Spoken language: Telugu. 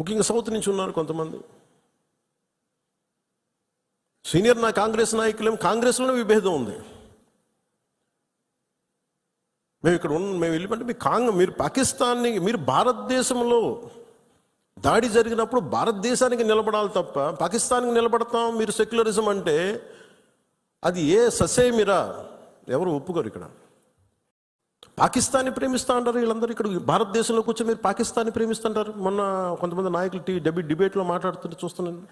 ముఖ్యంగా సౌత్ నుంచి ఉన్నారు కొంతమంది. సీనియర్ నా కాంగ్రెస్ నాయకులేం కాంగ్రెస్లోనే విభేదం ఉంది. మేము ఇక్కడ ఉన్న మేము వెళ్ళిపోతే మీ కాంగ్ మీరు పాకిస్తాన్ని మీరు భారతదేశంలో దాడి జరిగినప్పుడు భారతదేశానికి నిలబడాలి తప్ప పాకిస్తాన్కి నిలబడతాం మీరు సెక్యులరిజం అంటే అది ఏ ససేమిరా? ఎవరు ఒప్పుకోరు ఇక్కడ. పాకిస్తాన్ని ప్రేమిస్తా అంటారు వీళ్ళందరూ ఇక్కడ. భారతదేశంలో కూర్చొని మీరు పాకిస్తాన్ని ప్రేమిస్తుంటారు మొన్న కొంతమంది నాయకులు టీ డెబి డిబేట్లో మాట్లాడుతుంటే చూస్తున్నాను.